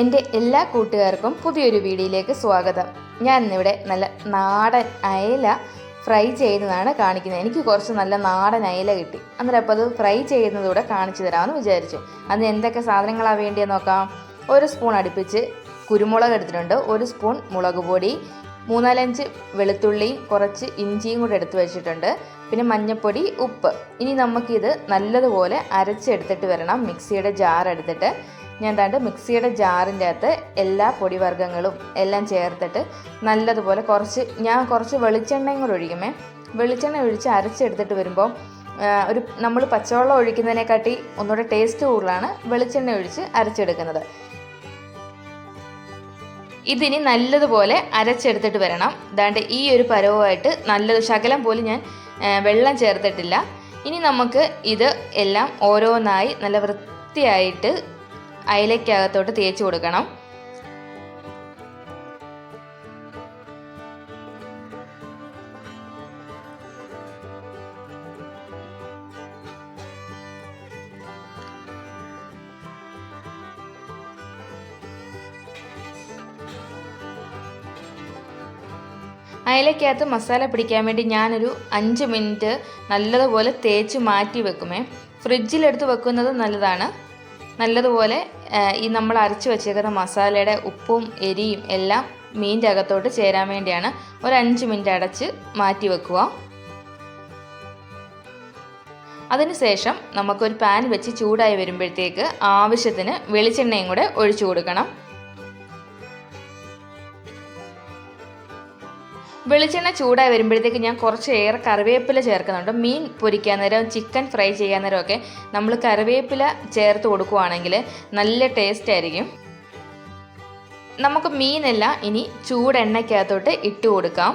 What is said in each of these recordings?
എന്റെ എല്ലാ കൂട്ടുകാർക്കും പുതിയൊരു വീഡിയോയിലേക്ക് സ്വാഗതം. ഞാൻ ഇന്നിവിടെ നല്ല നാടൻ അയല ഫ്രൈ ചെയ്യുന്നതാണ് കാണിക്കുന്നത്. എനിക്ക് കുറച്ച് നല്ല നാടൻ അയല കിട്ടി. അന്നേരം അപ്പോൾ അത് ഫ്രൈ ചെയ്യുന്നതൂടെ കാണിച്ചു തരാമെന്ന് വിചാരിച്ചു. അതിന് എന്തൊക്കെ സാധനങ്ങളാണ് വേണ്ടിയെന്ന് നോക്കാം. ഒരു സ്പൂൺ അടുപ്പിച്ച് കുരുമുളക് എടുത്തിട്ടുണ്ട്. ഒരു സ്പൂൺ മുളക് പൊടി മൂന്നാലഞ്ച് വെളുത്തുള്ളിയും കുറച്ച് ഇഞ്ചിയും കൂടെ എടുത്ത് വെച്ചിട്ടുണ്ട്. പിന്നെ മഞ്ഞൾപ്പൊടി ഉപ്പ്. ഇനി നമുക്കിത് നല്ലതുപോലെ അരച്ചെടുത്തിട്ട് വരണം. മിക്സിയുടെ ജാർ എടുത്തിട്ട് ഞാൻ താണ്ട് മിക്സിയുടെ ജാറിന്റെ അകത്ത് എല്ലാ പൊടിവർഗങ്ങളും എല്ലാം ചേർത്തിട്ട് നല്ലതുപോലെ കുറച്ച് ഞാൻ കുറച്ച് വെളിച്ചെണ്ണയും കൂടെ ഒഴിക്കുമേ. വെളിച്ചെണ്ണ ഒഴിച്ച് അരച്ചെടുത്തിട്ട് വരുമ്പോൾ ഒരു നമ്മൾ പച്ചവെള്ളം ഒഴിക്കുന്നതിനെക്കാട്ടി ഒന്നുകൂടെ ടേസ്റ്റ് കൂടുതലാണ് വെളിച്ചെണ്ണ ഒഴിച്ച് അരച്ചെടുക്കുന്നത്. ഇതിനി നല്ലതുപോലെ അരച്ചെടുത്തിട്ട് വരണം. ദാണ്ട് ഈ ഒരു പരവുമായിട്ട് നല്ലത് ശകലം പോലും ഞാൻ വെള്ളം ചേർത്തിട്ടില്ല. ഇനി നമുക്ക് ഇത് എല്ലാം ഓരോന്നായി നല്ല വൃത്തിയായിട്ട് അയലയ്ക്കകത്തോട്ട് തേച്ച് കൊടുക്കണം. അയലയ്ക്കകത്ത് മസാല പിടിക്കാൻ വേണ്ടി ഞാനൊരു അഞ്ച് മിനിറ്റ് നല്ലതുപോലെ തേച്ച് മാറ്റി വെക്കുമേ. ഫ്രിഡ്ജിലെടുത്ത് വെക്കുന്നത് നല്ലതാണ്. നല്ലതുപോലെ ഈ നമ്മൾ അരച്ച് വെച്ചേക്കുന്ന മസാലയുടെ ഉപ്പും എരിയും എല്ലാം മീന്റെ അകത്തോട്ട് ചേരാൻ വേണ്ടിയാണ് ഒരു അഞ്ച് മിനിറ്റ് അടച്ച് മാറ്റി വെക്കുക. അതിനുശേഷം നമുക്കൊരു പാൻ വെച്ച് ചൂടായി വരുമ്പോഴത്തേക്ക് ആവശ്യത്തിന് വെളിച്ചെണ്ണയും കൂടെ ഒഴിച്ചു കൊടുക്കണം. വെളിച്ചെണ്ണ ചൂടായി വരുമ്പോഴത്തേക്ക് ഞാൻ കുറച്ച് ഏറെ കറിവേപ്പില ചേർക്കുന്നുണ്ട്. മീൻ പൊരിക്കാൻ നേരം ചിക്കൻ ഫ്രൈ ചെയ്യാൻ നേരം ഒക്കെ നമ്മൾ കറിവേപ്പില ചേർത്ത് കൊടുക്കുവാണെങ്കിൽ നല്ല ടേസ്റ്റ് ആയിരിക്കും. നമുക്ക് മീനെല്ലാം ഇനി ചൂടെണ്ണയ്ക്കകത്തോട്ട് ഇട്ട് കൊടുക്കാം.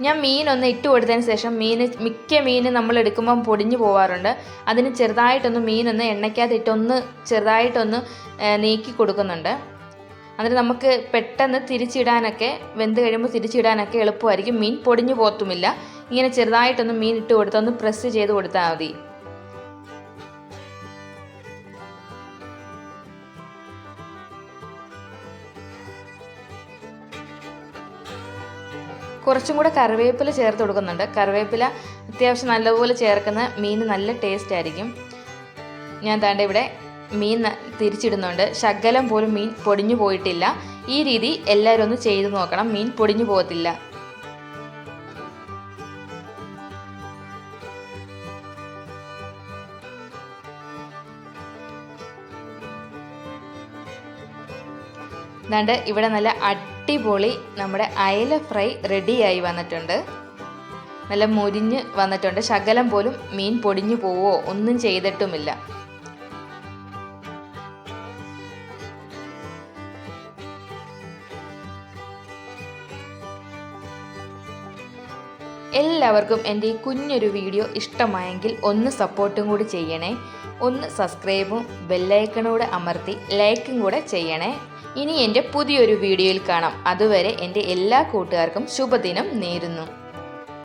ഞാൻ മീനൊന്ന് ഇട്ട് കൊടുത്തതിന് ശേഷം മീൻ മിക്ക മീൻ നമ്മൾ എടുക്കുമ്പം പൊടിഞ്ഞു പോവാറുണ്ട്. അതിന് ചെറുതായിട്ടൊന്ന് മീനൊന്ന് എണ്ണയ്ക്കകത്ത് ഇട്ടൊന്ന് ചെറുതായിട്ടൊന്ന് നീക്കി കൊടുക്കുന്നുണ്ട്. എന്നിട്ട് നമുക്ക് പെട്ടെന്ന് തിരിച്ചിടാനൊക്കെ വെന്ത് കഴിയുമ്പോൾ തിരിച്ചിടാനൊക്കെ എളുപ്പമായിരിക്കും. മീൻ പൊടിഞ്ഞു പോത്തുമില്ല ഇങ്ങനെ ചെറുതായിട്ടൊന്ന് മീൻ ഇട്ട് കൊടുത്തൊന്ന് പ്രസ് ചെയ്ത് കൊടുത്താൽ മതി. കുറച്ചും കൂടെ കറിവേപ്പില ചേർത്ത് കൊടുക്കുന്നുണ്ട്. കറിവേപ്പില അത്യാവശ്യം നല്ലപോലെ ചേർക്കുന്ന മീൻ നല്ല ടേസ്റ്റ് ആയിരിക്കും. ഞാൻ താണ്ട ഇവിടെ മീൻ തിരിച്ചിടുന്നുണ്ട്. ശകലം പോലും മീൻ പൊടിഞ്ഞു പോയിട്ടില്ല. ഈ രീതി എല്ലാവരും ഒന്ന് ചെയ്തു നോക്കണം. മീൻ പൊടിഞ്ഞു പോകത്തില്ല. ദാണ്ട് ഇവിടെ നല്ല അടിപൊളി നമ്മുടെ അയല ഫ്രൈ റെഡിയായി വന്നിട്ടുണ്ട്. നല്ല മുരിഞ്ഞ് വന്നിട്ടുണ്ട്. ശകലം പോലും മീൻ പൊടിഞ്ഞു പോവോ? ഒന്നും ചെയ്തിട്ടുമില്ല. എല്ലാവർക്കും എന്റെ ഈ കുഞ്ഞൊരു വീഡിയോ ഇഷ്ടമായെങ്കിൽ ഒന്ന് സപ്പോർട്ടും കൂടി ചെയ്യണേ. ഒന്ന് സബ്സ്ക്രൈബും ബെല്ലൈക്കണൂടെ അമർത്തി ലൈക്കും കൂടെ ചെയ്യണേ. ഇനി എന്റെ പുതിയൊരു വീഡിയോയിൽ കാണാം. അതുവരെ എന്റെ എല്ലാ കൂട്ടുകാർക്കും ശുഭദിനം നേരുന്നു.